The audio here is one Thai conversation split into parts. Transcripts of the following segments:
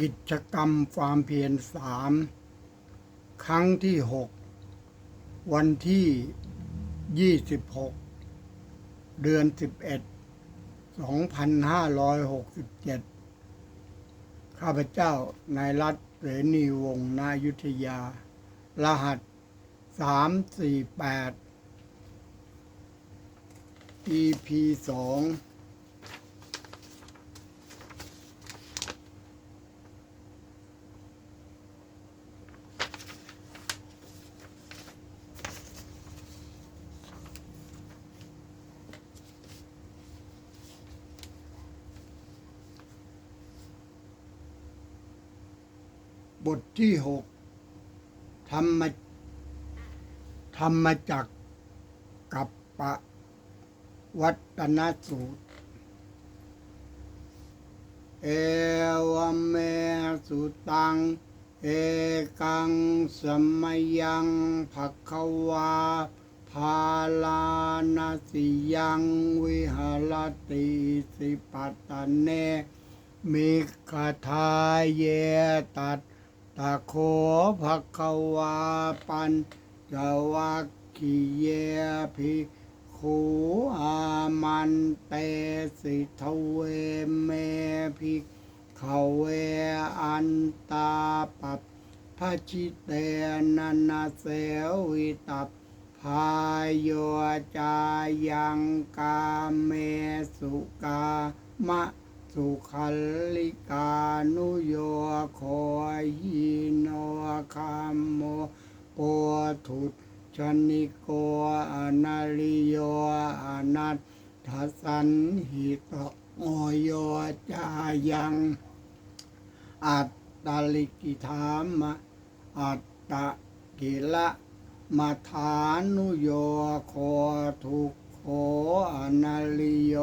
กิจกรรมความเพียรสามครั้งที่หกวันที่ยี่สิบหกเดือนสิบเอ็ดสองพันห้าร้อยหกสิบเจ็ดข้าพเจ้านายรัฐเสนีวงศ์นายุทธยา รหัสสามสี่แปด EP สอง บทที่หกธรรมธรรมจักกับปะวัตนสูตร เอวเมสุตัง เอกังสมยังภคววาภาลานาสิยังวิหารติสิปัตตเนมิคาทาเยตัด ตะโคภควาปันจวักขีเยภิกขุอามันเตสิทเวเมภิกขเวอันตาปัปพชิเตนันาเสวิตัปพายโยจายังกาเมสุกามะ สุขัลลิกานุโยโคยิโนคามโมปทุชนิโกอนาลิโยอนัตทัสสันหิตโอโยจายัง อัตตลิกิธามะอัตตะกิละมาทานุโยโคทุโคอนาลิโย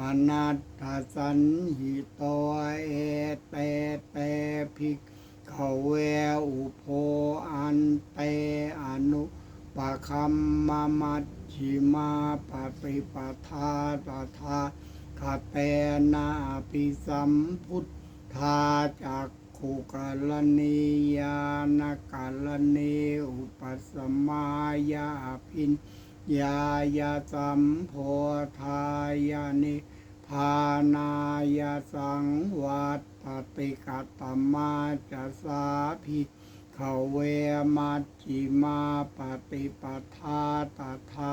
อนัตถสันหิตเอเตเตภิกขเวอุโพอันเตอนุปะคัมมามัชชิมาปฏิปทาตถาคาเตนาปิสัมพุทธาจากขุกรณียานกาลณีอุปสมมายาพิน ยายาสัมโพธายานิพานายาสังวัตปฏิกัตมาจะสาภิกขเวมัจจิมาปฏิปทาตถา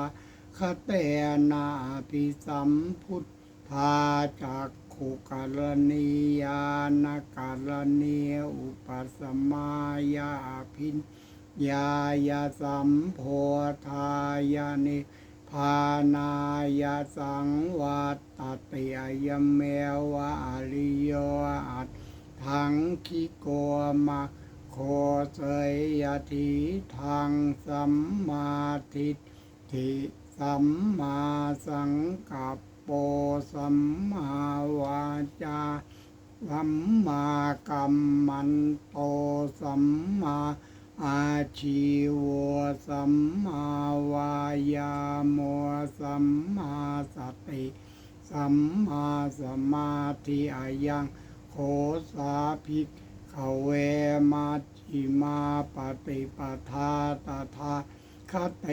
คเตนาภิสัมพุทธาจากขุกรณียานกาลณีอุปสมมายาพิน ยายาสัมโพธายานิพานายาสังวัตตติยมเมวะอริโยอัตทังคิโกมาโคเสยยทิทังสัมมาทิฏฐิสัมมาสังกัปโปสัมมาวาจาสัมมากัมมันโตสัมมา อาชีวสัมมาวายามสัมมาสติ สัมมาสมาธิอายังโคสาภิกขเวมัชิมาปฏิปทาตถาคเต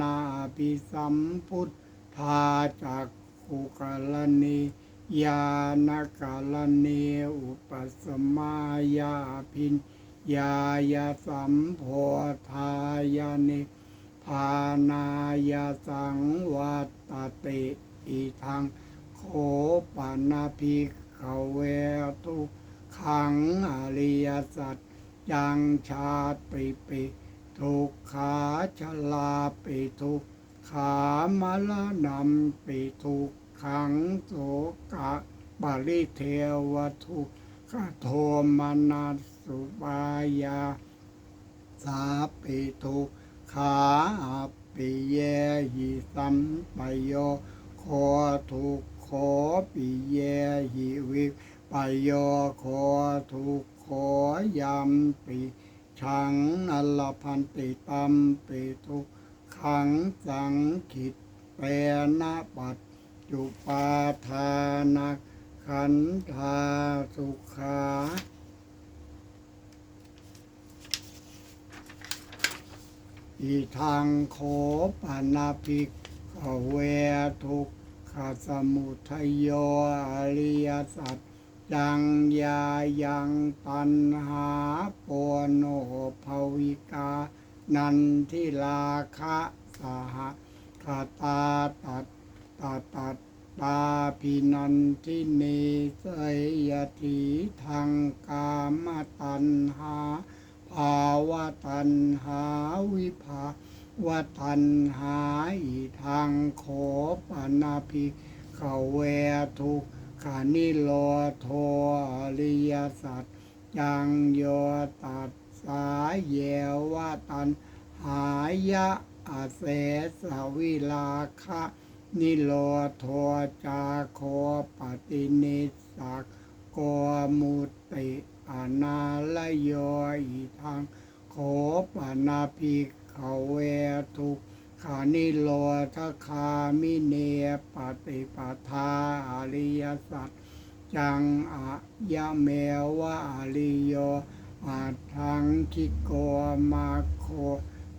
นาปิสัมพุทธาจากขุกรณียานกาลเนอุปสมมายาพิน ยายาสัมโพธายานิพานายาสังวัตตติอีทังโคปนาภิกขเวทุขังอริยสัจจังชาติปิปิทุกขาชลาปิทุกขามลนัมปิทุกขังโสกะบาลิเทวทุกขโทมานัส สุปายาสาปิทุขาปิเยหิสัมปโยโคทุกโคปิเยหิวิปโยโคทุกโคยัมปิชังอลพันติตัมปิทุขังสังขิตเปนะปัจจุปาทานักขันธาสุขา อีทางโคปนาภิกขเวทุกขสมุทโยอริยสัจจังยายังตันหาปวนโนภวิกา นันทิลาคะสหคาตาตัดตาตัดตาพินันทิเนสยยติทางกามตันหา ภาวะตันหาวิภาวะตันหาอีทางโขปานาภิกขเวทุกขานิโลโทอริยสัจยังโยตัสสายเยวะตันหายะอาเสสวิลาคะนิโรโทจาโคปฏินิสสักโกมุติ อนาลโยอีทางโขปนาภิกขเวทุกขานิโรธคามิเนปฏิปทาอริยสัจจังอะยะเมวะอริโยอาทังคิโกมาโค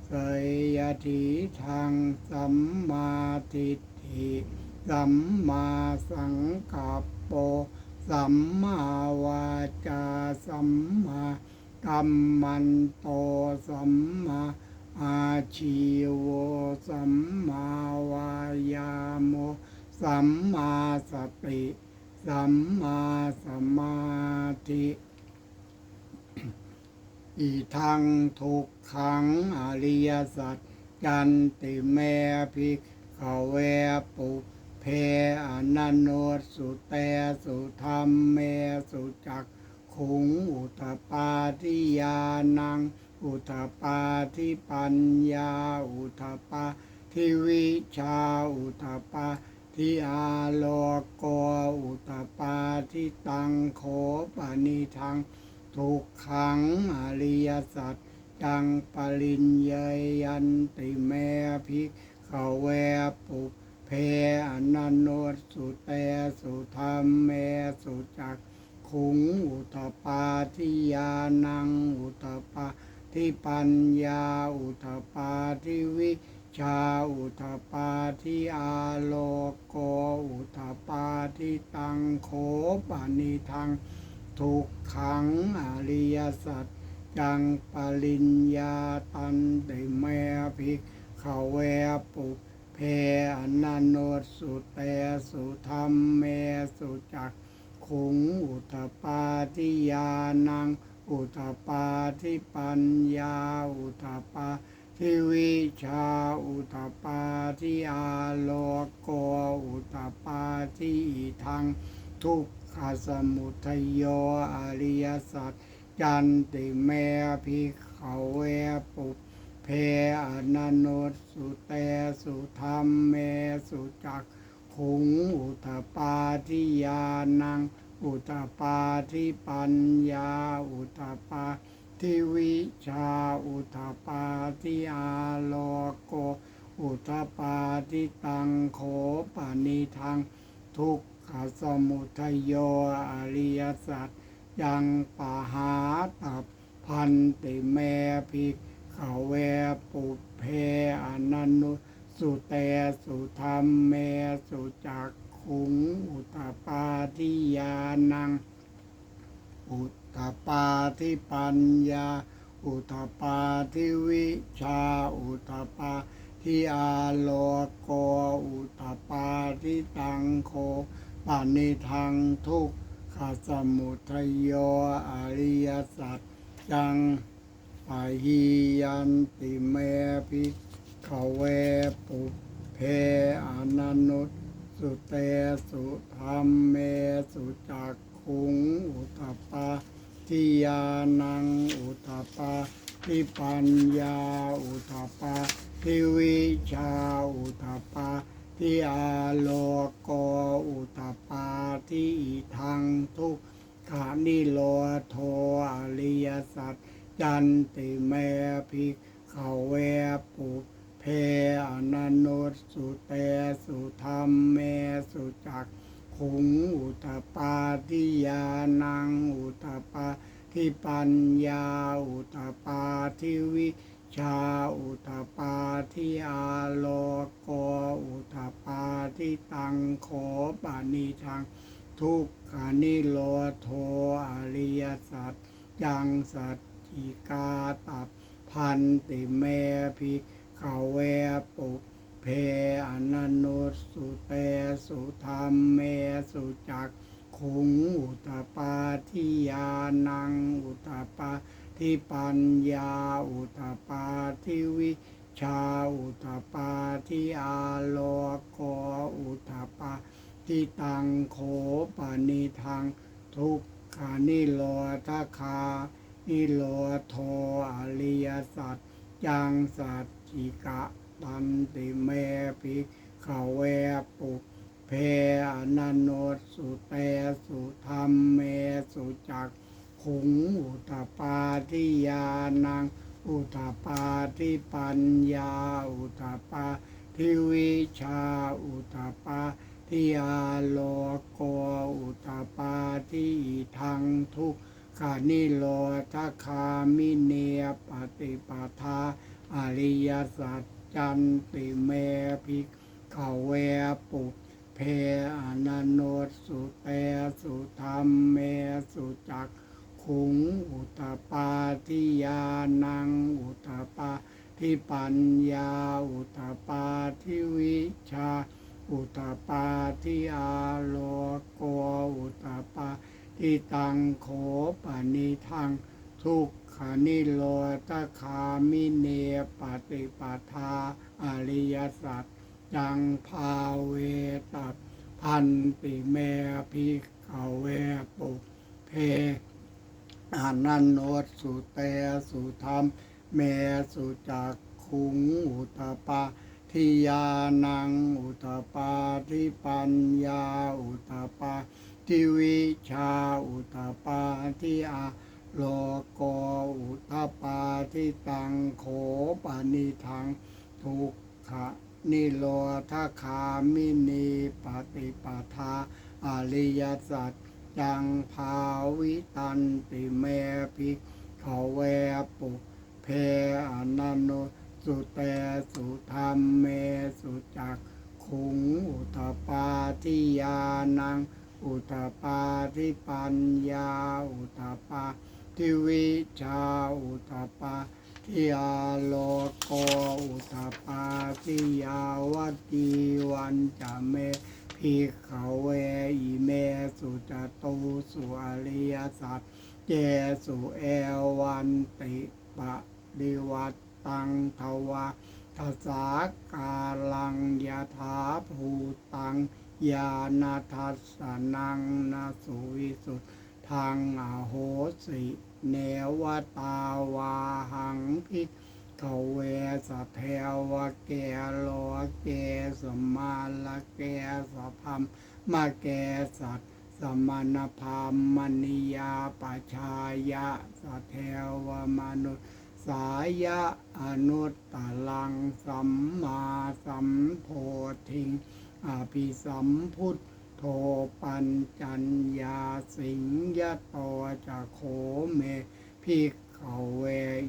เสยยติทางสัมมาทิฏฐิสัมมาสังกัปโป สัมมาวาจาสัมมากัมมันโตสัมมาอาชีวสัมมาวายาโมสัมมาสติสัมมาสมาธิอีทางทุกขังอริยสัจจันติเมภิกขเวปุ เพอนันโนสุเตสุธรรมเมสุจักขุงอุตปาทิยานัง อุตปาทิปัญญา อุตปาทิวิชา อุตปาทิอาโลโกอุตปาทิตังโขปนิทังทุกขังอริยสัจจังปริญเยยันติเมภิกขเวปุเพ อนันโนสุเตสุธรรมเมสุจักขุงอุตปาทิยานังอุตปาทิปัญญาอุตปาทิวิชาอุตปาทิอาโลโกอุตปาทิตังโขปานิทังทุกขังอริยสัจจังปริญญาตันติเมภิกขเวปุ เพอนันโนสุเตสุธรรมเมสุจักขุงอุตปาทิยานัง อุตปาทิปัญญา อุตปาทิวิชา อุตปาทิอาโลโกอุตปาทิอิทัง ทุกขสมุทัยโยอริยสัจจันติเมภิกขเวปุ เพอนันโนสุเตสุธรรมเมสุจักขุงอุตปาทิยานัง อุตปาทิปัญญา อุตปาทิวิชา อุตปาทิอาโลโก อุตปาทิตังโขปนิทัง ทุกขสมุทโยอริยสัจยังปหาตับพันติเมภิก ขเวปุเพอนันุสุเตสุธรรมเมสุจักขุงอุตปาทิยานัง อุตตปาทิปัญญา อุตตปาทิวิชา อุตตปาทิอาโลโกอุตตปาทิตังโคปานิทังทุกขสมุทโยอริยสัจจัง ปะหิยันติเมภิขเวปุเพอนันนุสุเตสุธรรมเมสุจักขุงอุตตปาทิยานังอุตตปาทิปัญญาอุตตปาทิวิชาอุตตปาทิอาโลโกอุตตปาทิอิทังทุกขานิโลโทอริยสัจ จันติเมภิกขเวปุเพอนันโนสุเตสุธรรมเมสุจักขุงอุตตปาทิยานังอุตตปาทิปัญญาอุตตปาทิวิชาอุทาปาทิอาโลโกอุทาปาทิตังโขปานิทัง ทุกขานิโรโทอริยสัจจังสัจ จิกาตับพันติเมภิกขเวปุเพอนันโนสุเตสุธรรมเมสุจักขุงอุตตปาทิยานังอุตตปาทิปัญญาอุตตปาทิวิชาอุตตปาทิอาโลโกอุตตปาทิตังโขปนิทังทุกขานิโรธาคา นิโรโทอริยสัจจังสัจจิกะตันติเมภิกขเวปุเพอนันโนสุเตสุธรรมเมสุจักขุงอุตปาทิยานัง อุตปาทิปัญญา อุตปาทิวิชา อุตปาทิอาโลโกอุตตปาทิทังทุกขานิโรธาคามิเนปฏิปทาอริยสัจจันติเมภิกขเวปุเพอนันโนสุเตสุธรรมเมสุจักขุงอุตตปาทิยานังอุตตปาทิปัญญาอุตตปาทิวิชา อุตตปาทิอาโลโกอุตตปา ทิตังโขปนิทังทุกขานิโรธาคามิเนปฏิปทาอริยสัจจังภาเวตัพันติเมภิกขเวปุเพอานันโนสุเตสุธรรม เมสุจักขุงอุตตปาทิยานังอุตตปาทิปัญญาอุตตปา ทิวิชาอุตตปาทิอาโลโกอุตตปาทิตังโขปานิทังทุกขะนิโรธาคามินีปฏิปทาอริยสัจจังภาวิตันติเมภิกขเวปุเพอนันโนสุเตสุธรรมเมสุจักขุงอุตตปาทิยานัง อุตปาทิปัญญา อุตปาทิวิชา อุตปาทิอาโลโกอุตปาทิยาวตีวันจะเมพิกขเวอิเมสุจตุสุอริยสัจเจสุเอวันติปะดิวัตตังทวาทัสากาลังยาถาภูตัง ยานาทัสสนังนาสุวิสุทธังอโหสิเนวตาวาหังพิกเวสเทวะแกโลเกสมาละแกสพัมมาแกสัตสมณพามมณิยาปชายะสเทวมนุษย์สายะอนุตตลังสัมมาสัมโพธิง อภิสัมพุทโธปัญจัญญาสิงยะโตจะโขเมพิกขเว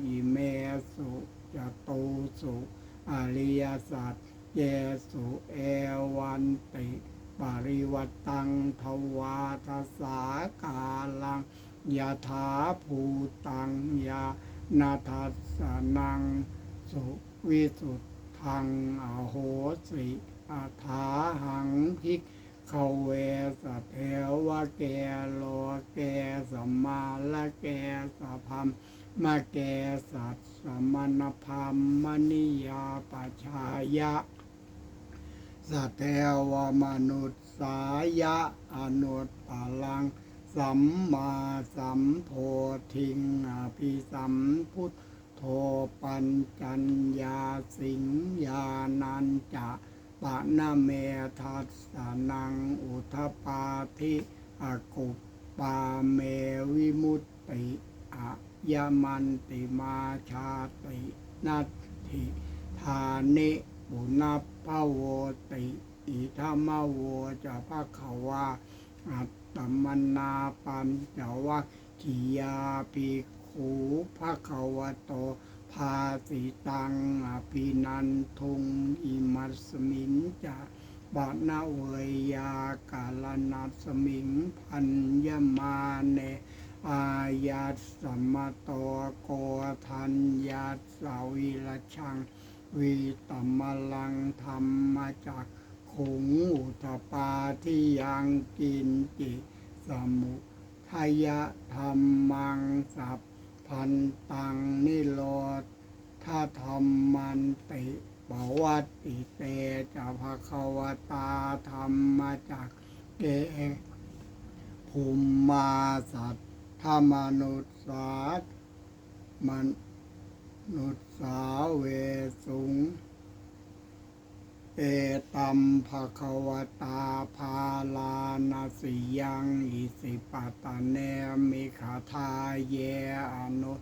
อิเมสุจะตูสุอริยสัจเยสุเอวันติปริวัตังทวาทสากาลังยะถาภูตังยานาทัสสนัง สุวิสุทธังอโหสิ อาถาหังพิกเขาเวสะเทวะแกโลแกสัมมาละแกสัพพัมมาแกสัตสมณพามมณิยาปชายะสัตเทวมนุษย์สายะอนุตตลัง สัมมาสัมโพธิงอภิสัมพุทโธปัญจัญญาสิงญานันจะ ปะนะเมทัสสนังอุทปาทิอกุปปาเมวิมุตติอะยมันติมาชาตินัตถิทานิปุณพะโวติอิธรรมโวจะภะคะวาอัตตมนาปัญจวัคคียาภิกขุภะคะวโต ภพาสิตังอภินันทุงอิมัสมิงจะบานาเวยยากาลนัสมิงพันยมาเนอายัสสมมโตโกทัญยัสาวิรชังวีตมลังธรรมจักขุงอุทปาที่ยังกินจิสมุทยธรรมังสัพ พันตังนิโรธถ้าธรรมมันติปวัตติเตจะภควตาธรรมจากเกภูมิมาสัตธรรมนุษสาตมันนุษสาเวสุง เอตัมภะคะวตาภาลานาสิยังอิสิปตตเนมิขาทาเยอนุ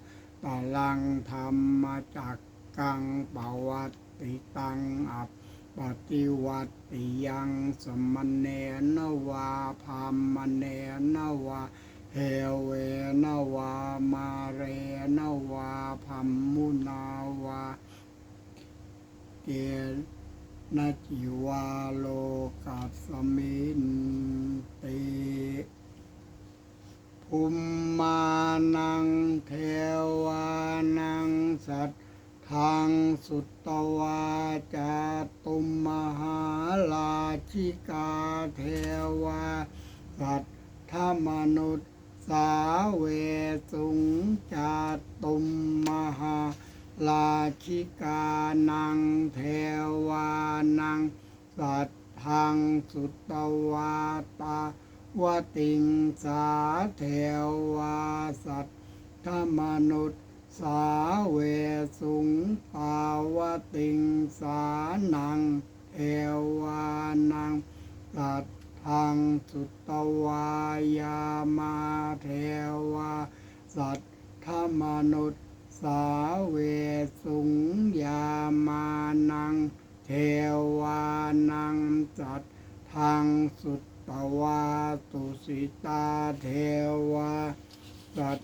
ตลังธรรมจักกังปวัตติตังอัปปฏิวัติยังสมณเนนวาพามเนนวาเฮเวนวามาเรนวาพัมมุนาวาเก นาจิวาโลกัสมินติภูมิมานังเทวานังสัตทางสุตตวาจาตุมมหาลาชิกาเทวาสัตธมนุษย์สาเวสุงจาตุมมหา ลาชิกานังเทวานัง สัตทังสุตตวาตาวติงสาเทวาสัตธมนุษย์สาเวสุงปาวติงสานังเทวานัง สัตทังสุตตวายามาเทวาสัตธมนุษย์ สาเวสุงยามานัง เทวานังจัดทางสุตตวาตุสิตาเทวาสัต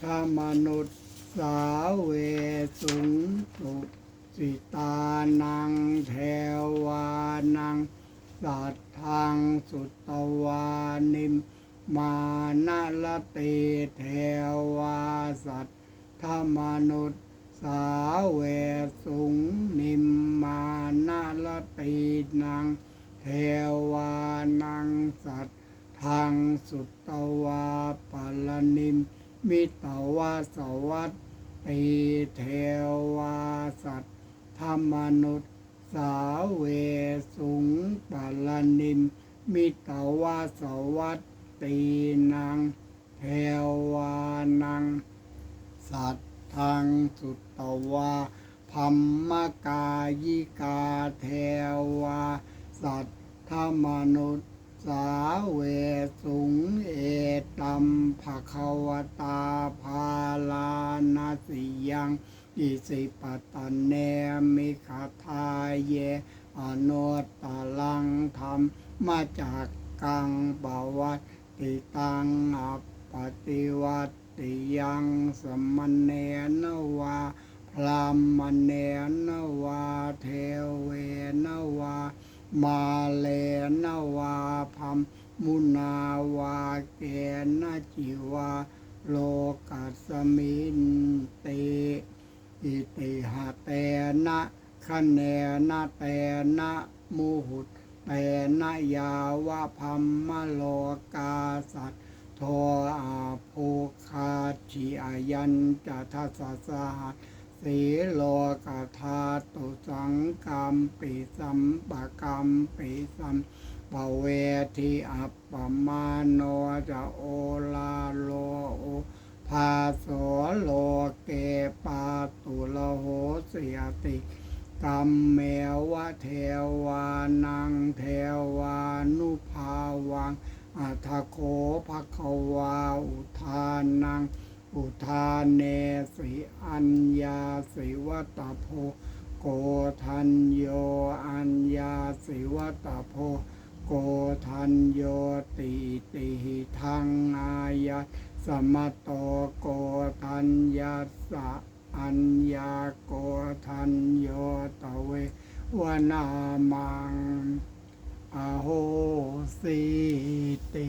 ธมนุษย์สาเวสุงตุสิตานังเทวานังสัตทางสุตตวานิม มานาลติเทวาสัต ธรรมนุษย์สาเวสุงนิมมานาลตีนังเทวานังสัตทางสุตตวาปลนิมมิตวาสวัตตีเทวาสัตธรรมนุษย์สาเวสุงปลนิมมิตวาสวัตตีนังเทวานัง สัตทางสุตวาพัมมกายิกาเทวา สัตธมนุษสาเวสุงเอตัมภะควตาภาลานาสิยังอิสิปตะเนมิคาทาเยอนุตตลังธรรมมาจากกังบวัตติตังอปปฏิวัต ติยังสมณเนนวาพรามเนนวาเทเวนวา มาเลนวาพัมมุนาวาเกนจิวา โลกัสมินติอิติหะเตนะคะเนนะเตนะมุหุตเตนะยาวะพัมมโลกาสัต ทอาภูคาชิอายันจะทัสสะหัสสีโลกาธาตุสังกรรมปิสัมปะกรรมปิสัมปเวทิอัปปมาโนจะโอลาโลโอภาโสโลเกปาตุลโหเสียติกรรมเมวะเทวานังเทวานุภาวัง อัทโคภควาอุทานัง อุทานเนสิอัญญาสิวัตโพโกทันโยอัญญาสิวัตโพโกทันโยติติทังอายะสมตโตโกทัญญาสะอัญญาโกทันโยตเววนามัง อโหสิติ